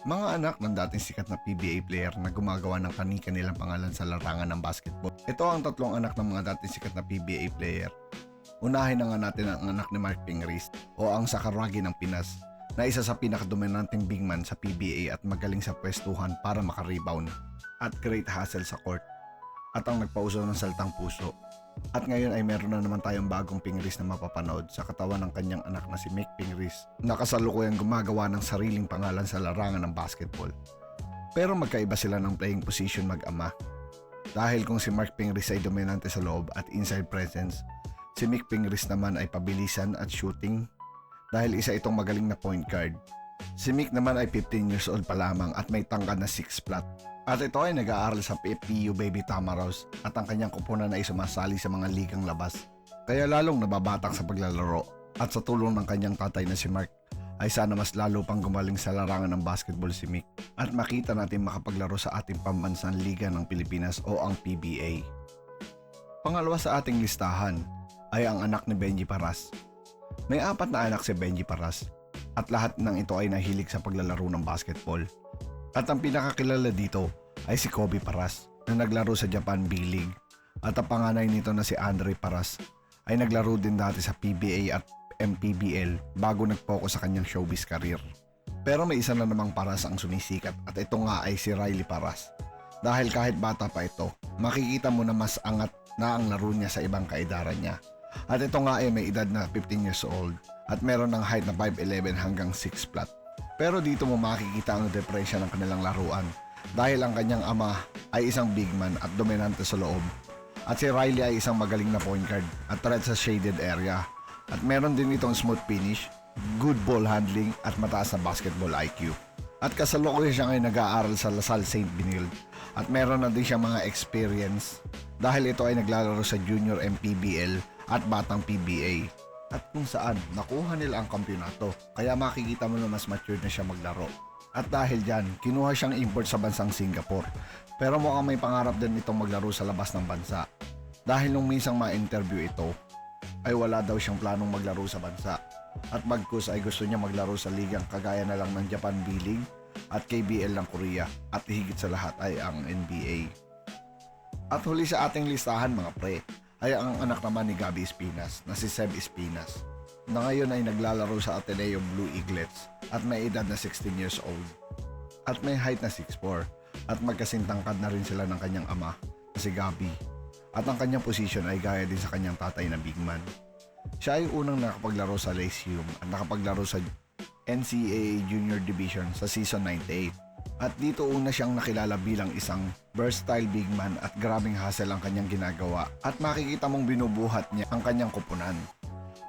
Mga anak ng dating sikat na PBA player na gumagawa ng kani-kanilang pangalan sa larangan ng basketball. Ito ang tatlong anak ng mga dating sikat na PBA player. Unahin na nga natin ang anak ni Mark Pingris o ang Sakaragi ng Pinas na isa sa pinakadominanteng big man sa PBA at magaling sa pwestuhan para makarebound at great hustle sa court at ang nagpauso ng saltang puso. At ngayon ay meron na naman tayong bagong Pingris na mapapanood sa katawan ng kanyang anak na si Mick Pingris na kasalukuyang gumagawa ng sariling pangalan sa larangan ng basketball. Pero magkaiba sila ng playing position mag-ama. Dahil kung si Mark Pingris ay dominante sa loob at inside presence, si Mick Pingris naman ay pabilisan at shooting dahil isa itong magaling na point guard. Si Mick naman ay 15 years old pa lamang at may tangkad na 6 flat. At ito ay nag-aaral sa PPU Baby Tamaros at ang kanyang kupunan ay sumasali sa mga ligang labas. Kaya lalong nababatak sa paglalaro at sa tulong ng kanyang tatay na si Mark ay sana mas lalo pang gumaling sa larangan ng basketball si Mick at makita natin makapaglaro sa ating pambansang liga ng Pilipinas o ang PBA. Pangalawa sa ating listahan ay ang anak ni Benji Paras. May apat na anak si Benji Paras at lahat ng ito ay nahilig sa paglalaro ng basketball. At ang pinakakilala dito ay si Kobe Paras na naglaro sa Japan B-League at ang panganay nito na si Andre Paras ay naglaro din dati sa PBA at MPBL bago nag-focus sa kanyang showbiz career. Pero may isa na namang Paras ang sumisikat at ito nga ay si Riley Paras. Dahil kahit bata pa ito, makikita mo na mas angat na ang laro niya sa ibang kaedaran niya. At ito nga ay may edad na 15 years old at meron ng height na 5'11 hanggang 6 flat. Pero dito mo makikita ang depression ng kanilang laruan dahil ang kanyang ama ay isang big man at dominante sa loob. At si Riley ay isang magaling na point guard at threat sa shaded area. At meron din itong smooth finish, good ball handling at mataas na basketball IQ. At kasalukuyan siya ngayon nag-aaral sa Lasal St. Benilde at meron na din siyang mga experience dahil ito ay naglalaro sa Junior MPBL at Batang PBA at kung saan nakuha nila ang kampyonato kaya makikita mo na mas matured na siya maglaro. At dahil dyan, kinuha siyang import sa bansang Singapore. Pero mukhang may pangarap din itong maglaro sa labas ng bansa. Dahil nung minsang ma-interview ito, ay wala daw siyang planong maglaro sa bansa. At bagkus ay gusto niya maglaro sa ligang kagaya na lang ng Japan B-League at KBL ng Korea at higit sa lahat ay ang NBA. At huli sa ating listahan mga pre, ay ang anak naman ni Gabi Espinas na si Seb Espinas na ngayon ay naglalaro sa Ateneo Blue Eaglets at may edad na 16 years old at may height na 6'4 at magkasing tangkad na rin sila ng kanyang ama na si Gabi at ang kanyang position ay gaya din sa kanyang tatay na big man. Siya ay unang nakapaglaro sa Lyceum at nakapaglaro sa NCAA Junior Division sa season 98. At dito una siyang nakilala bilang isang versatile big man at grabing hustle ang kanyang ginagawa at makikita mong binubuhat niya ang kanyang kupunan.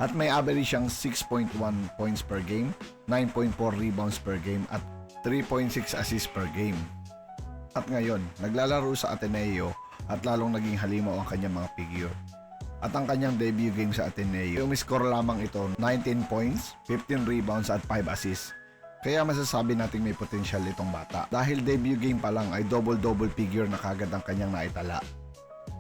At may average siyang 6.1 points per game, 9.4 rebounds per game at 3.6 assists per game. At ngayon, naglalaro sa Ateneo at lalong naging halimaw ang kanyang mga figure. At ang kanyang debut game sa Ateneo, umiscore lamang ito 19 points, 15 rebounds at 5 assists. Kaya masasabi nating may potential itong bata. Dahil debut game pa lang ay double-double figure na kagad ang kanyang naitala.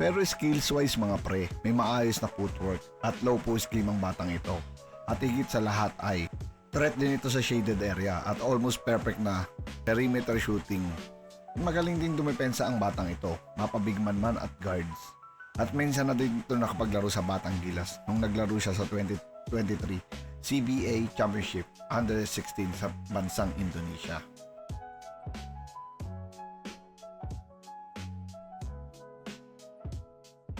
Pero skills-wise mga pre, may maayos na footwork at low post game ang batang ito. At higit sa lahat ay threat din ito sa shaded area at almost perfect na perimeter shooting. Magaling din dumepensa ang batang ito, mapabigman man at guards. At minsan na din ito nakapaglaro sa Batang Gilas nung naglaro siya sa 2023 CBA Championship Under 16 sa bansang Indonesia.